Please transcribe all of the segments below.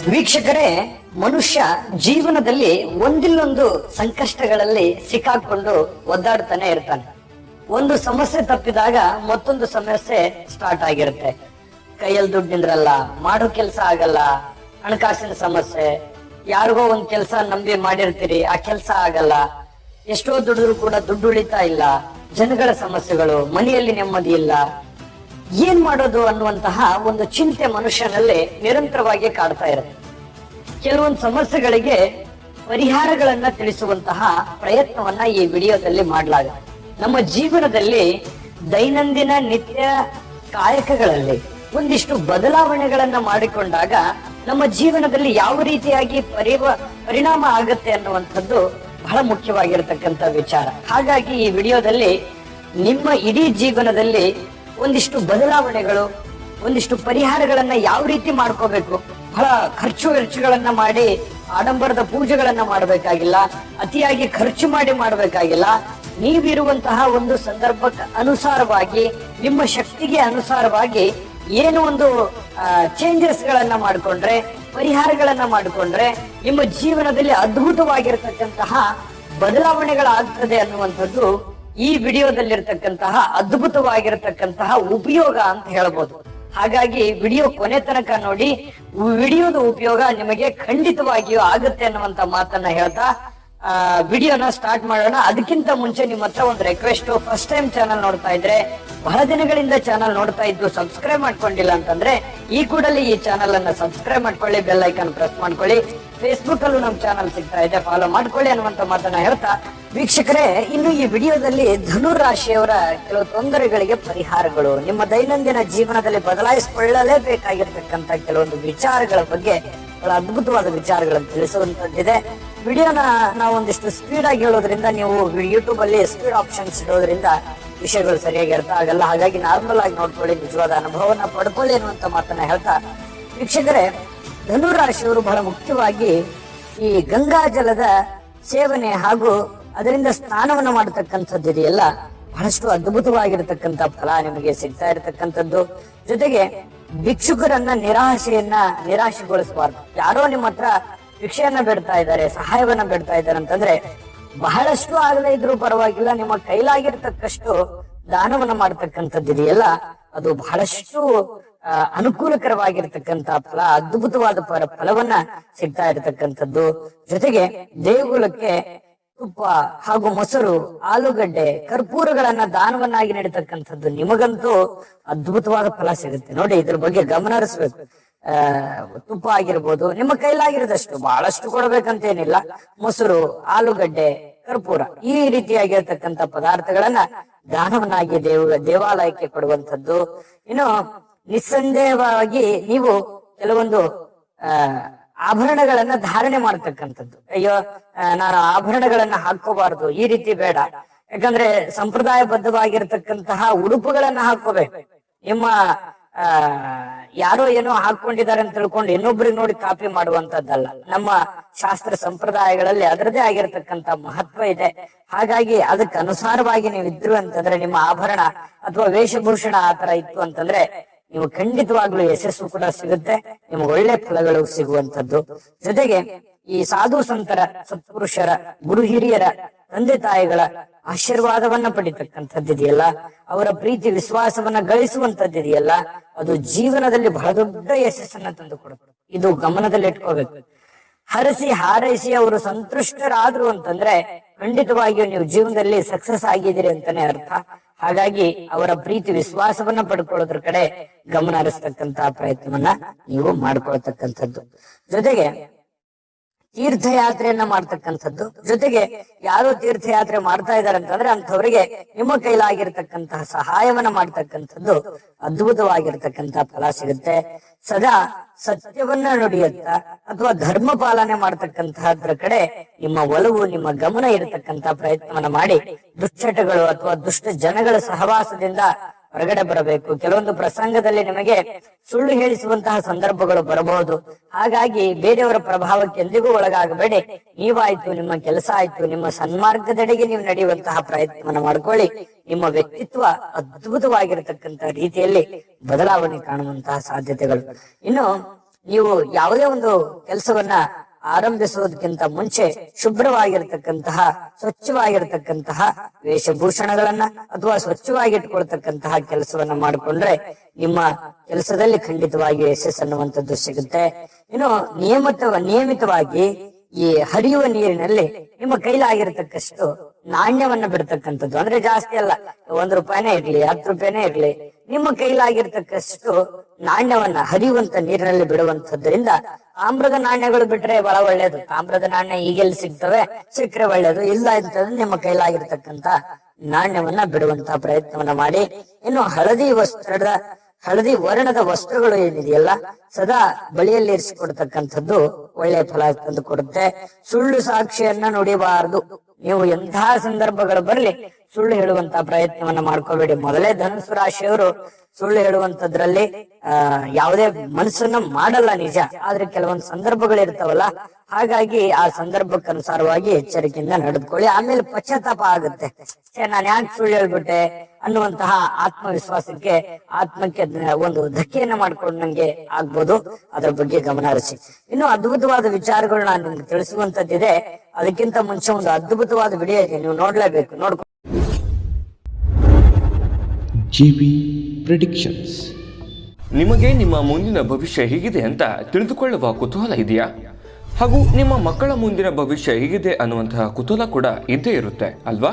ವೀಕ್ಷಕರೇ, ಮನುಷ್ಯ ಜೀವನದಲ್ಲಿ ಒಂದಿಲ್ಲೊಂದು ಸಂಕಷ್ಟಗಳಲ್ಲಿ ಸಿಕ್ಕಾಕೊಂಡು ಒದ್ದಾಡ್ತಾನೆ ಇರ್ತಾನೆ. ಒಂದು ಸಮಸ್ಯೆ ತಪ್ಪಿದಾಗ ಮತ್ತೊಂದು ಸಮಸ್ಯೆ ಸ್ಟಾರ್ಟ್ ಆಗಿರುತ್ತೆ. ಕೈಯಲ್ಲಿ ದುಡ್ಡು ನಿಂದ್ರಲ್ಲ, ಮಾಡೋ ಕೆಲಸ ಆಗಲ್ಲ, ಹಣಕಾಸಿನ ಸಮಸ್ಯೆ. ಯಾರಿಗೋ ಒಂದ್ ಕೆಲಸ ನಂಬಿ ಮಾಡಿರ್ತೀರಿ, ಆ ಕೆಲಸ ಆಗಲ್ಲ. ಎಷ್ಟೋ ದುಡಿದ್ರು ಕೂಡ ದುಡ್ಡು ಉಳಿತಾ ಇಲ್ಲ. ಜನಗಳ ಸಮಸ್ಯೆಗಳು, ಮನೆಯಲ್ಲಿ ನೆಮ್ಮದಿ ಇಲ್ಲ. ಏನ್ ಮಾಡೋದು ಅನ್ನುವಂತಹ ಒಂದು ಚಿಂತೆ ಮನುಷ್ಯನಲ್ಲಿ ನಿರಂತರವಾಗಿ ಕಾಡ್ತಾ ಇರುತ್ತೆ. ಕೆಲವೊಂದು ಸಮಸ್ಯೆಗಳಿಗೆ ಪರಿಹಾರಗಳನ್ನ ತಿಳಿಸುವಂತಹ ಪ್ರಯತ್ನವನ್ನ ಈ ವಿಡಿಯೋದಲ್ಲಿ ಮಾಡಲಾಗುತ್ತೆ. ನಮ್ಮ ಜೀವನದಲ್ಲಿ ದೈನಂದಿನ ನಿತ್ಯ ಕಾಯಕಗಳಲ್ಲಿ ಒಂದಿಷ್ಟು ಬದಲಾವಣೆಗಳನ್ನ ಮಾಡಿಕೊಂಡಾಗ ನಮ್ಮ ಜೀವನದಲ್ಲಿ ಯಾವ ರೀತಿಯಾಗಿ ಪರಿವ, ಪರಿಣಾಮ ಆಗುತ್ತೆ ಅನ್ನುವಂಥದ್ದು ಬಹಳ ಮುಖ್ಯವಾಗಿರತಕ್ಕಂತ ವಿಚಾರ. ಹಾಗಾಗಿ ಈ ವಿಡಿಯೋದಲ್ಲಿ ನಿಮ್ಮ ಇಡೀ ಜೀವನದಲ್ಲಿ ಒಂದಿಷ್ಟು ಬದಲಾವಣೆಗಳು, ಒಂದಿಷ್ಟು ಪರಿಹಾರಗಳನ್ನ ಯಾವ ರೀತಿ ಮಾಡ್ಕೋಬೇಕು? ಬಹಳ ಖರ್ಚು ವೆಚ್ಚಗಳನ್ನ ಮಾಡಿ, ಆಡಂಬರದ ಪೂಜೆಗಳನ್ನ ಮಾಡಬೇಕಾಗಿಲ್ಲ, ಅತಿಯಾಗಿ ಖರ್ಚು ಮಾಡಿ ಮಾಡಬೇಕಾಗಿಲ್ಲ. ನೀವಿರುವಂತಹ ಒಂದು ಸಂದರ್ಭಕ್ಕೆ ಅನುಸಾರವಾಗಿ, ನಿಮ್ಮ ಶಕ್ತಿಗೆ ಅನುಸಾರವಾಗಿ ಏನು ಒಂದು ಚೇಂಜಸ್ ಗಳನ್ನ ಮಾಡಿಕೊಂಡ್ರೆ, ಪರಿಹಾರಗಳನ್ನ ಮಾಡಿಕೊಂಡ್ರೆ, ನಿಮ್ಮ ಜೀವನದಲ್ಲಿ ಅದ್ಭುತವಾಗಿರತಕ್ಕಂತಹ ಬದಲಾವಣೆಗಳಾಗ್ತದೆ ಅನ್ನುವಂಥದ್ದು ಈ ವಿಡಿಯೋದಲ್ಲಿರ್ತಕ್ಕಂತಹ ಅದ್ಭುತವಾಗಿರತಕ್ಕಂತಹ ಉಪಯೋಗ ಅಂತ ಹೇಳ್ಬೋದು. ಹಾಗಾಗಿ ವಿಡಿಯೋ ಕೊನೆ ತನಕ ನೋಡಿ, ವಿಡಿಯೋದ ಉಪಯೋಗ ನಿಮಗೆ ಖಂಡಿತವಾಗಿಯೂ ಆಗುತ್ತೆ ಅನ್ನುವಂತ ಮಾತನ್ನ ಹೇಳ್ತಾ, ಆ, ವಿಡಿಯೋನ ಸ್ಟಾರ್ಟ್ ಮಾಡೋಣ. ಅದಕ್ಕಿಂತ ಮುಂಚೆ ನಿಮ್ಮ ಹತ್ರ ಒಂದು ರಿಕ್ವೆಸ್ಟ್ ಫಸ್ಟ್ ಟೈಮ್ ಚಾನಲ್ ನೋಡ್ತಾ ಇದ್ರೆ ಬಹಳ ದಿನಗಳಿಂದ ಚಾನಲ್ ನೋಡ್ತಾ ಇದ್ದು ಸಬ್ಸ್ಕ್ರೈಬ್ ಮಾಡ್ಕೊಂಡಿಲ್ಲ ಅಂತಂದ್ರೆ ಈ ಕೂಡಲೇ ಈ ಚಾನಲ್ ಅನ್ನ ಸಬ್ಸ್ಕ್ರೈಬ್ ಮಾಡ್ಕೊಳ್ಳಿ ಬೆಲ್ ಐಕಾನ್ ಪ್ರೆಸ್ ಮಾಡ್ಕೊಳ್ಳಿ. ಫೇಸ್ಬುಕ್ ಅಲ್ಲೂ ನಮ್ ಚಾನಲ್ ಸಿಗ್ತಾ ಇದೆ ಫಾಲೋ ಮಾಡ್ಕೊಳ್ಳಿ ಅನ್ನುವಂತ ಮಾತನ್ನ ಹೇಳ್ತಾ ವೀಕ್ಷಕರೇ, ಇನ್ನು ಈ ವಿಡಿಯೋದಲ್ಲಿ ಧನು ರಾಶಿಯವರ ಕೆಲವು ತೊಂದರೆಗಳಿಗೆ ಪರಿಹಾರಗಳು. ನಿಮ್ಮ ದೈನಂದಿನ ಜೀವನದಲ್ಲಿ ಬದಲಾಯಿಸಿಕೊಳ್ಳಲೇಬೇಕಾಗಿರ್ತಕ್ಕಂತ ಕೆಲವೊಂದು ವಿಚಾರಗಳ ಬಗ್ಗೆ ಬಹಳ ಅದ್ಭುತವಾದ ವಿಚಾರಗಳನ್ನು ತಿಳಿಸುವಂತದ್ದಿದೆ. ವಿಡಿಯೋನ ನಾವು ಒಂದಿಷ್ಟು ಸ್ಪೀಡ್ ಆಗಿ ಹೇಳೋದ್ರಿಂದ ನೀವು ಯೂಟ್ಯೂಬ್ ಅಲ್ಲಿ ಸ್ಪೀಡ್ ಆಪ್ಷನ್ಸ್ ಇಡೋದ್ರಿಂದ ವಿಷಯಗಳು ಸರಿಯಾಗಿ ಅರ್ಥ ಆಗಲ್ಲ. ಹಾಗಾಗಿ ನಾರ್ಮಲ್ ಆಗಿ ನೋಡ್ಕೊಳ್ಳಿ, ನಿಜವಾದ ಅನುಭವನ ಪಡ್ಕೊಳ್ಳಿ ಅನ್ನುವಂತ ಮಾತನ್ನ ಹೇಳ್ತಾ ವೀಕ್ಷಕರೇ ಧನುರಾಶಿಯವರು ಬಹಳ ಮುಖ್ಯವಾಗಿ ಈ ಗಂಗಾ ಜಲದ ಸೇವನೆ ಹಾಗೂ ಅದರಿಂದ ಸ್ನಾನವನ್ನ ಮಾಡತಕ್ಕಂಥದ್ದು ಇದೆಯಲ್ಲ ಬಹಳಷ್ಟು ಅದ್ಭುತವಾಗಿರತಕ್ಕಂತ ಫಲ ನಿಮಗೆ ಸಿಗ್ತಾ ಇರತಕ್ಕಂಥದ್ದು. ಜೊತೆಗೆ ಭಿಕ್ಷುಕರನ್ನ ನಿರಾಶೆಯನ್ನ ನಿರಾಶೆಗೊಳಿಸಬಾರ್ದು. ಯಾರೋ ನಿಮ್ಮ ಹತ್ರ ಭಿಕ್ಷೆಯನ್ನ ಬೇಡ್ತಾ ಇದ್ದಾರೆ, ಸಹಾಯವನ್ನ ಬೇಡ್ತಾ ಇದ್ದಾರೆ ಅಂತಂದ್ರೆ ಬಹಳಷ್ಟು ಆಗದೇ ಇದ್ರೂ ಪರವಾಗಿಲ್ಲ. ನಿಮ್ಮ ಕೈಲಾಗಿರ್ತಕ್ಕಷ್ಟು ದಾನವನ್ನ ಮಾಡತಕ್ಕಂಥದ್ದಿದೆಯಲ್ಲ ಅದು ಬಹಳಷ್ಟು ಅನುಕೂಲಕರವಾಗಿರ್ತಕ್ಕಂತ ಫಲ, ಅದ್ಭುತವಾದ ಪರ, ಫಲವನ್ನ ಸಿಗ್ತಾ ಇರತಕ್ಕಂಥದ್ದು. ಜೊತೆಗೆ ದೇಗುಲಕ್ಕೆ ತುಪ್ಪ ಹಾಗೂ ಮೊಸರು, ಆಲೂಗಡ್ಡೆ, ಕರ್ಪೂರಗಳನ್ನ ದಾನವನ್ನಾಗಿ ನೀಡತಕ್ಕಂಥದ್ದು ನಿಮಗಂತೂ ಅದ್ಭುತವಾದ ಫಲ ಸಿಗುತ್ತೆ. ನೋಡಿ, ಇದ್ರ ಬಗ್ಗೆ ಗಮನ ಹರಿಸ್ಬೇಕು. ತುಪ್ಪ ಆಗಿರ್ಬೋದು, ನಿಮ್ಮ ಕೈಲಾಗಿರೋದಷ್ಟು ಬಹಳಷ್ಟು ಕೊಡಬೇಕಂತೇನಿಲ್ಲ. ಮೊಸರು, ಆಲೂಗಡ್ಡೆ, ಕರ್ಪೂರ, ಈ ರೀತಿಯಾಗಿರ್ತಕ್ಕಂತ ಪದಾರ್ಥಗಳನ್ನ ದಾನವನ್ನಾಗಿ ದೇವ, ದೇವಾಲಯಕ್ಕೆ ಕೊಡುವಂಥದ್ದು. ಇನ್ನು ನಿಸ್ಸಂದೇಹವಾಗಿ ನೀವು ಕೆಲವೊಂದು ಆಭರಣಗಳನ್ನ ಧಾರಣೆ ಮಾಡತಕ್ಕಂಥದ್ದು. ಅಯ್ಯೋ ನಾನು ಆಭರಣಗಳನ್ನ ಹಾಕೋಬಾರ್ದು ಈ ರೀತಿ ಬೇಡ. ಯಾಕಂದ್ರೆ ಸಂಪ್ರದಾಯಬದ್ಧವಾಗಿರ್ತಕ್ಕಂತಹ ಉಡುಪುಗಳನ್ನ ಹಾಕೋಬೇಕು ನಿಮ್ಮ ಆ, ಯಾರೋ ಏನೋ ಹಾಕೊಂಡಿದ್ದಾರೆ ಅಂತ ತಿಳ್ಕೊಂಡು ಇನ್ನೊಬ್ರಿಗೆ ನೋಡಿ ಕಾಪಿ ಮಾಡುವಂತದ್ದಲ್ಲ ನಮ್ಮ ಶಾಸ್ತ್ರ ಸಂಪ್ರದಾಯಗಳಲ್ಲಿ ಅದರದೇ ಆಗಿರತಕ್ಕಂತ ಮಹತ್ವ ಇದೆ. ಹಾಗಾಗಿ ಅದಕ್ಕೆ ಅನುಸಾರವಾಗಿ ನೀವು ಇದ್ರು ಅಂತಂದ್ರೆ ನಿಮ್ಮ ಆಭರಣ ಅಥವಾ ವೇಷಭೂಷಣ ಆತರ ಇತ್ತು ಅಂತಂದ್ರೆ ನೀವು ಖಂಡಿತವಾಗ್ಲೂ ಯಶಸ್ಸು ಕೂಡ ಸಿಗುತ್ತೆ. ನಿಮ್ಗೆ ಒಳ್ಳೆ ಫಲಗಳು ಸಿಗುವಂತದ್ದು ಜೊತೆಗೆ ಈ ಸಾಧು ಸಂತರ, ಸತ್ಪುರುಷರ, ಗುರು ಹಿರಿಯರ ತಂದೆ ತಾಯಿಗಳ ಆಶೀರ್ವಾದವನ್ನ ಪಡಿತಕ್ಕಂಥದ್ದಿದೆಯಲ್ಲ ಅವರ ಪ್ರೀತಿ, ವಿಶ್ವಾಸವನ್ನ ಗಳಿಸುವಂತದ್ದಿದೆಯಲ್ಲ ಅದು ಜೀವನದಲ್ಲಿ ಬಹಳ ದೊಡ್ಡ ಯಶಸ್ಸನ್ನ ತಂದು ಕೊಡುತ್ತೆ ಇದು ಗಮನದಲ್ಲಿ ಇಟ್ಕೋಬೇಕು. ಹರಸಿ ಹಾರೈಸಿ ಅವರು ಸಂತುಷ್ಟರಾದ್ರು ಅಂತಂದ್ರೆ ಖಂಡಿತವಾಗಿಯೂ ನೀವು ಜೀವನದಲ್ಲಿ ಸಕ್ಸಸ್ ಆಗಿದ್ದೀರಿ ಅಂತಾನೆ ಅರ್ಥ. ಹಾಗಾಗಿ ಅವರ ಪ್ರೀತಿ, ವಿಶ್ವಾಸವನ್ನ ಪಡ್ಕೊಳ್ಳೋದ್ರ ಕಡೆ ಗಮನ ಹರಿಸ್ತಕ್ಕಂತ ಪ್ರಯತ್ನವನ್ನ ನೀವು ಮಾಡ್ಕೊಳ್ತಕ್ಕಂಥದ್ದು. ಜೊತೆಗೆ ತೀರ್ಥಯಾತ್ರೆಯನ್ನ ಮಾಡ್ತಕ್ಕಂಥದ್ದು. ಜೊತೆಗೆ ಯಾರು ತೀರ್ಥಯಾತ್ರೆ ಮಾಡ್ತಾ ಇದ್ದಾರೆ ಅಂತಂದ್ರೆ ಅಂಥವ್ರಿಗೆ ನಿಮ್ಮ ಕೈಲಾಗಿರ್ತಕ್ಕಂತಹ ಸಹಾಯವನ್ನ ಮಾಡ್ತಕ್ಕಂಥದ್ದು ಅದ್ಭುತವಾಗಿರ್ತಕ್ಕಂತಹ ಫಲ ಸಿಗುತ್ತೆ. ಸದಾ ಸತ್ಯವನ್ನ ನುಡಿಯುತ್ತ ಅಥವಾ ಧರ್ಮ ಪಾಲನೆ ಮಾಡ್ತಕ್ಕಂತಹದ್ರ ಕಡೆ ನಿಮ್ಮ ಒಲವು, ನಿಮ್ಮ ಗಮನ ಇರತಕ್ಕಂತಹ ಪ್ರಯತ್ನವನ್ನ ಮಾಡಿ ದುಶ್ಚಟಗಳು ಅಥವಾ ದುಷ್ಟ ಜನಗಳ ಸಹವಾಸದಿಂದ ಹೊರಗಡೆ ಬರಬೇಕು. ಕೆಲವೊಂದು ಪ್ರಸಂಗದಲ್ಲಿ ನಿಮಗೆ ಸುಳ್ಳು ಹೇಳಿಸುವಂತಹ ಸಂದರ್ಭಗಳು ಬರಬಹುದು. ಹಾಗಾಗಿ ಬೇರೆಯವರ ಪ್ರಭಾವಕ್ಕೆ ಎಂದಿಗೂ ಒಳಗಾಗಬೇಡಿ. ನೀವಾಯ್ತು, ನಿಮ್ಮ ಕೆಲಸ ಆಯ್ತು, ನಿಮ್ಮ ಸನ್ಮಾರ್ಗದೆಡೆಗೆ ನೀವು ನಡೆಯುವಂತಹ ಪ್ರಯತ್ನವನ್ನು ಮಾಡ್ಕೊಳ್ಳಿ. ನಿಮ್ಮ ವ್ಯಕ್ತಿತ್ವ ಅದ್ಭುತವಾಗಿರತಕ್ಕಂತಹ ರೀತಿಯಲ್ಲಿ ಬದಲಾವಣೆ ಕಾಣುವಂತಹ ಸಾಧ್ಯತೆಗಳು. ಇನ್ನು ನೀವು ಯಾವುದೇ ಒಂದು ಕೆಲಸವನ್ನ ಆರಂಭಿಸುವುದಕ್ಕಿಂತ ಮುಂಚೆ ಶುಭ್ರವಾಗಿರ್ತಕ್ಕಂತಹ, ಸ್ವಚ್ಛವಾಗಿರ್ತಕ್ಕಂತಹ ವೇಷಭೂಷಣಗಳನ್ನ ಅಥವಾ ಸ್ವಚ್ಛವಾಗಿ ಇಟ್ಕೊಳ್ತಕ್ಕಂತಹ ಕೆಲಸವನ್ನ ಮಾಡಿಕೊಂಡ್ರೆ ನಿಮ್ಮ ಕೆಲಸದಲ್ಲಿ ಖಂಡಿತವಾಗಿ ಯಶಸ್ಸು ಅನ್ನುವಂಥದ್ದು ಸಿಗುತ್ತೆ. ಇನ್ನು ನಿಯಮಿತ ನಿಯಮಿತವಾಗಿ ಈ ಹರಿಯುವ ನೀರಿನಲ್ಲಿ ನಿಮ್ಮ ಕೈಲಾಗಿರ್ತಕ್ಕಷ್ಟು ನಾಣ್ಯವನ್ನ ಬಿಡ್ತಕ್ಕಂಥದ್ದು. ಅಂದ್ರೆ ಜಾಸ್ತಿ ಅಲ್ಲ, ಒಂದ್ ರೂಪಾಯಿನೇ ಇರ್ಲಿ, ಹತ್ತು ರೂಪಾಯಿನೇ ಇರ್ಲಿ. ನಿಮ್ಮ ಕೈಲಾಗಿರ್ತಕ್ಕಷ್ಟು ನಾಣ್ಯವನ್ನ ಹರಿಯುವಂತ ನೀರಿನಲ್ಲಿ ಬಿಡುವಂತದ್ರಿಂದ ತಾಮ್ರದ ನಾಣ್ಯಗಳು ಬಿಟ್ರೆ ಬಹಳ ಒಳ್ಳೇದು. ತಾಮ್ರದ ನಾಣ್ಯ ಈಗೆಲ್ಲಿ ಸಿಗ್ತವೆ? ಸಿಕ್ಕರೆ ಒಳ್ಳೇದು. ಇಲ್ಲ ಅಂತಂದ್ರೆ ನಿಮ್ಮ ಕೈಲಾಗಿರ್ತಕ್ಕಂತ ನಾಣ್ಯವನ್ನ ಬಿಡುವಂತ ಪ್ರಯತ್ನವನ್ನ ಮಾಡಿ. ಇನ್ನು ಹಳದಿ ವಸ್ತ್ರದ, ಹಳದಿ ವರ್ಣದ ವಸ್ತ್ರಗಳು ಏನಿದೆಯಲ್ಲ, ಸದಾ ಬಳಿಯಲ್ಲಿ ಇರಿಸಿಕೊಡ್ತಕ್ಕಂಥದ್ದು ಒಳ್ಳೆ ಫಲ ತಂದು ಕೊಡುತ್ತೆ ಸುಳ್ಳು ಸಾಕ್ಷಿಯನ್ನ ನುಡಿಬಾರದು. ನೀವು ಎಂತಹ ಸಂದರ್ಭಗಳು ಬರಲಿ ಸುಳ್ಳು ಹೇಳುವಂತ ಪ್ರಯತ್ನವನ್ನ ಮಾಡ್ಕೋಬೇಡಿ. ಮೊದಲೇ ಧನುಸು ರಾಶಿಯವರು ಸುಳ್ಳು ಹೇಳುವಂತದ್ರಲ್ಲಿ ಆ, ಯಾವುದೇ ಮನಸ್ಸನ್ನ ಮಾಡಲ್ಲ ನಿಜ. ಆದ್ರೆ ಕೆಲವೊಂದು ಸಂದರ್ಭಗಳು ಇರ್ತಾವಲ್ಲ ಹಾಗಾಗಿ ಆ ಸಂದರ್ಭಕ್ಕನುಸಾರವಾಗಿ ಎಚ್ಚರಿಕೆಯಿಂದ ನಡೆದುಕೊಳ್ಳಿ. ಆಮೇಲೆ ಪಶ್ಚಾತ್ತಾಪ ಆಗುತ್ತೆ. ನಾನು ಯಾಕೆ ಸುಳ್ಳು ಹೇಳ್ಬಿಟ್ಟೆ? ಅನ್ನುವಂತಹ ಆತ್ಮವಿಶ್ವಾಸಕ್ಕೆ ಆತ್ಮಕ್ಕೆ ಒಂದು ಧಕ್ಕೆಯನ್ನ ಮಾಡ್ಕೊಂಡು ನಂಗೆ ಆಗ್ಬೋದು. ಅದರ ಬಗ್ಗೆ ಗಮನ ಹರಿಸಿ. ಇನ್ನು ಅದ್ಭುತವಾದ ವಿಚಾರಗಳು ನಾನು ನಿಮ್ಗೆ ತಿಳಿಸುವಂತದ್ದಿದೆ. ಅದಕ್ಕಿಂತ ಮುಂಚೆ ಒಂದು ಅದ್ಭುತವಾದ ವಿಡಿಯೋ ಇದೆ. ನೀವು ನೋಡ್ಲೇಬೇಕು. ನೋಡ್ಕೊ ಜಿ ಬಿ ಪ್ರಿಡಿಕ್ಷನ್ಸ್. ನಿಮಗೆ ನಿಮ್ಮ ಮುಂದಿನ ಭವಿಷ್ಯ ಹೇಗಿದೆ ಅಂತ ತಿಳಿದುಕೊಳ್ಳುವ ಕುತೂಹಲ ಇದೆಯಾ? ಹಾಗೂ ನಿಮ್ಮ ಮಕ್ಕಳ ಮುಂದಿನ ಭವಿಷ್ಯ ಹೇಗಿದೆ ಅನ್ನುವಂತಹ ಕುತೂಹಲ ಕೂಡ ಇದ್ದೇ ಇರುತ್ತೆ ಅಲ್ವಾ?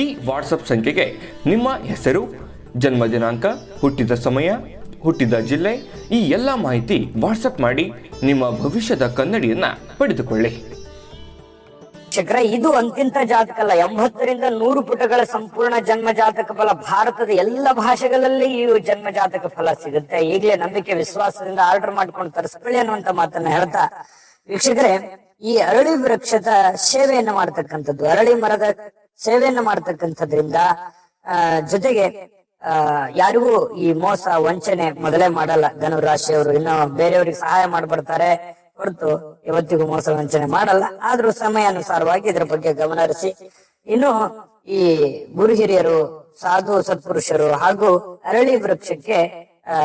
ಈ ವಾಟ್ಸಪ್ ಸಂಖ್ಯೆಗೆ ನಿಮ್ಮ ಹೆಸರು, ಜನ್ಮ ದಿನಾಂಕ, ಹುಟ್ಟಿದ ಸಮಯ, ಹುಟ್ಟಿದ ಜಿಲ್ಲೆ, ಈ ಎಲ್ಲ ಮಾಹಿತಿ ವಾಟ್ಸಪ್ ಮಾಡಿ ನಿಮ್ಮ ಭವಿಷ್ಯದ ಕನ್ನಡಿಯನ್ನ ಪಡೆದುಕೊಳ್ಳಿ. ಚಕ್ರ ಇದು ಅಂತಿಂತ ಜಾತಕ ಅಲ್ಲ ಎಂಬತ್ತರಿಂದ ನೂರು ಪುಟಗಳ ಸಂಪೂರ್ಣ ಜನ್ಮ ಜಾತಕ ಫಲ. ಭಾರತದ ಎಲ್ಲ ಭಾಷೆಗಳಲ್ಲಿ ಈ ಜನ್ಮ ಜಾತಕ ಫಲ ಸಿಗುತ್ತೆ. ಈಗಲೇ ನಂಬಿಕೆ, ವಿಶ್ವಾಸದಿಂದ ಆರ್ಡರ್ ಮಾಡ್ಕೊಂಡು ತರಿಸ್ಕೊಳ್ಳಿ ಅನ್ನುವಂತ ಮಾತನ್ನ ಹೇಳ್ತಾ, ವೀಕ್ಷಕರೇ, ಈ ಅರಳಿ ವೃಕ್ಷದ ಸೇವೆಯನ್ನು ಮಾಡ್ತಕ್ಕಂಥದ್ದು. ಅರಳಿ ಮರದ ಸೇವೆಯನ್ನ ಮಾಡತಕ್ಕಂಥದ್ರಿಂದ ಜೊತೆಗೆ ಯಾರಿಗೂ ಈ ಮೋಸ, ವಂಚನೆ ಮೊದಲೇ ಮಾಡಲ್ಲ. ಧನುರಾಶಿಯವರು ಇನ್ನು ಬೇರೆಯವರಿಗೆ ಸಹಾಯ ಮಾಡ್ಬಿಡ್ತಾರೆ ಹೊರತು ಇವತ್ತಿಗೂ ಮೋಸ, ವಂಚನೆ ಮಾಡಲ್ಲ. ಆದ್ರೂ ಸಮಯಾನುಸಾರವಾಗಿ ಇದ್ರ ಬಗ್ಗೆ ಗಮನ ಹರಿಸಿ. ಇನ್ನು ಈ ಗುರು ಹಿರಿಯರು, ಸಾಧು ಸತ್ಪುರುಷರು ಹಾಗೂ ಅರಳಿ ವೃಕ್ಷಕ್ಕೆ ಆ,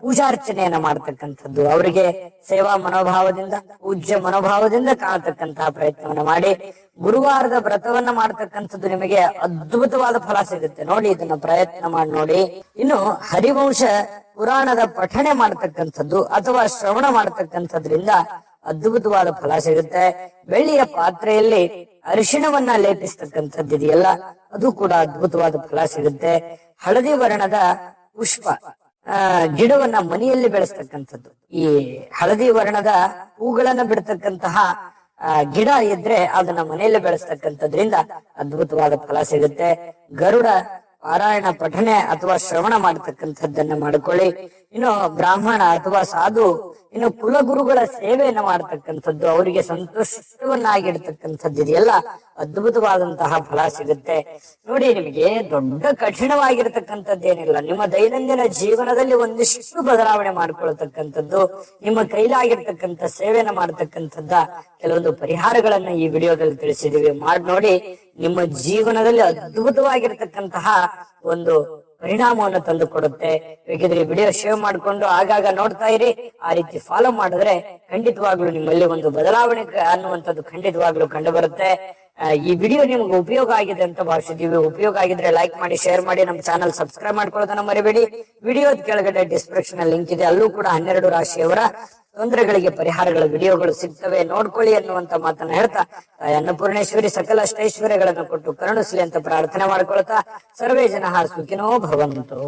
ಪೂಜಾರ್ಚನೆಯನ್ನ ಮಾಡ್ತಕ್ಕಂಥದ್ದು. ಅವರಿಗೆ ಸೇವಾ ಮನೋಭಾವದಿಂದ, ಪೂಜ್ಯ ಮನೋಭಾವದಿಂದ ಕಾಣತಕ್ಕಂತಹ ಪ್ರಯತ್ನವನ್ನ ಮಾಡಿ, ಗುರುವಾರದ ವ್ರತವನ್ನ ಮಾಡ್ತಕ್ಕಂಥದ್ದು ನಿಮಗೆ ಅದ್ಭುತವಾದ ಫಲ ಸಿಗುತ್ತೆ. ನೋಡಿ, ಇದನ್ನ ಪ್ರಯತ್ನ ಮಾಡಿ ನೋಡಿ. ಇನ್ನು ಹರಿವಂಶ ಪುರಾಣದ ಪಠಣೆ ಮಾಡ್ತಕ್ಕಂಥದ್ದು ಅಥವಾ ಶ್ರವಣ ಮಾಡ್ತಕ್ಕಂಥದ್ರಿಂದ ಅದ್ಭುತವಾದ ಫಲ ಸಿಗುತ್ತೆ. ಬೆಳ್ಳಿಯ ಪಾತ್ರೆಯಲ್ಲಿ ಅರಿಶಿಣವನ್ನ ಲೇಪಿಸ್ತಕ್ಕಂಥದ್ದು ಇದೆಯಲ್ಲ, ಅದು ಕೂಡ ಅದ್ಭುತವಾದ ಫಲ ಸಿಗುತ್ತೆ. ಹಳದಿ ವರ್ಣದ ಪುಷ್ಪ. ಆ, ಗಿಡವನ್ನ ಮನೆಯಲ್ಲಿ ಬೆಳೆಸ್ತಕ್ಕಂಥದ್ದು. ಈ ಹಳದಿ ವರ್ಣದ ಹೂಗಳನ್ನ ಬಿಡ್ತಕ್ಕಂತಹ ಗಿಡ ಇದ್ರೆ ಅದನ್ನ ಮನೆಯಲ್ಲಿ ಬೆಳೆಸ್ತಕ್ಕಂಥದ್ರಿಂದ ಅದ್ಭುತವಾದ ಫಲ ಸಿಗುತ್ತೆ. ಗರುಡ ಪಾರಾಯಣ ಪಠನೆ ಅಥವಾ ಶ್ರವಣ ಮಾಡತಕ್ಕಂಥದ್ದನ್ನ ಮಾಡ್ಕೊಳ್ಳಿ. ಇನ್ನು ಬ್ರಾಹ್ಮಣ ಅಥವಾ ಸಾಧು, ಇನ್ನು ಕುಲಗುರುಗಳ ಸೇವೆಯನ್ನ ಮಾಡತಕ್ಕಂಥದ್ದು ಅವರಿಗೆ ಸಂತುಷ್ಟವನ್ನಾಗಿಡ್ತಕ್ಕಂಥದ್ದು ಇದೆಯಲ್ಲ ಅದ್ಭುತವಾದಂತಹ ಫಲ ಸಿಗುತ್ತೆ. ನೋಡಿ, ನಿಮಗೆ ದೊಡ್ಡ ಕಠಿಣವಾಗಿರ್ತಕ್ಕಂಥದ್ದೇನಿಲ್ಲ. ನಿಮ್ಮ ದೈನಂದಿನ ಜೀವನದಲ್ಲಿ ಒಂದಿಷ್ಟು ಬದಲಾವಣೆ ಮಾಡ್ಕೊಳ್ತಕ್ಕಂಥದ್ದು, ನಿಮ್ಮ ಕೈಲಾಗಿರ್ತಕ್ಕಂಥ ಸೇವೆಯನ್ನ ಮಾಡತಕ್ಕಂಥದ್ದ ಕೆಲವೊಂದು ಪರಿಹಾರಗಳನ್ನ ಈ ವಿಡಿಯೋದಲ್ಲಿ ತಿಳಿಸಿದೀವಿ ಮಾಡಿ ನೋಡಿ ನಿಮ್ಮ ಜೀವನದಲ್ಲಿ ಅದ್ಭುತವಾಗಿರ್ತಕ್ಕಂತಹ ಒಂದು ಪರಿಣಾಮವನ್ನು ತಂದು ಕೊಡುತ್ತೆ ಬೇಕಿದ್ರೆ ವಿಡಿಯೋ ಶೇವ್ ಮಾಡ್ಕೊಂಡು ಆಗಾಗ ನೋಡ್ತಾ ಇರಿ. ಆ ರೀತಿ ಫಾಲೋ ಮಾಡಿದ್ರೆ ಖಂಡಿತವಾಗ್ಲೂ ನಿಮ್ಮಲ್ಲಿ ಒಂದು ಬದಲಾವಣೆ ಅನ್ನುವಂಥದ್ದು ಖಂಡಿತವಾಗ್ಲೂ ಕಂಡು ಬರುತ್ತೆ ಈ ವಿಡಿಯೋ ನಿಮ್ಗೆ ಉಪಯೋಗ ಆಗಿದೆ ಅಂತ ಭಾವಿಸಿದೀವಿ ಉಪಯೋಗ ಆಗಿದ್ರೆ ಲೈಕ್ ಮಾಡಿ ಶೇರ್ ಮಾಡಿ, ನಮ್ಮ ಚಾನಲ್ ಸಬ್ಸ್ಕ್ರೈಬ್ ಮಾಡ್ಕೊಳ್ಳೋದನ್ನ ಮರಿಬೇಡಿ. ವಿಡಿಯೋದ ಕೆಳಗಡೆ ಡಿಸ್ಕ್ರಿಪ್ಷನ್ ಲಿಂಕ್ ಇದೆ. ಅಲ್ಲೂ ಕೂಡ ಹನ್ನೆರಡು ರಾಶಿಯವರ ತೊಂದರೆಗಳಿಗೆ ಪರಿಹಾರಗಳ ವಿಡಿಯೋಗಳು ಸಿಗ್ತವೆ. ನೋಡ್ಕೊಳ್ಳಿ ಅನ್ನುವಂತ ಮಾತನ್ನ ಹೇಳ್ತಾ ಅನ್ನಪೂರ್ಣೇಶ್ವರಿ ಸಕಲ ಅಷ್ಟೈಶ್ವರ್ಯಗಳನ್ನು ಕೊಟ್ಟು ಕರುಣಿಸ್ಲಿ ಅಂತ ಪ್ರಾರ್ಥನೆ ಮಾಡ್ಕೊಳ್ತಾ, ಸರ್ವೇ ಜನ ಸುಖಿನೋ ಭವಂತು.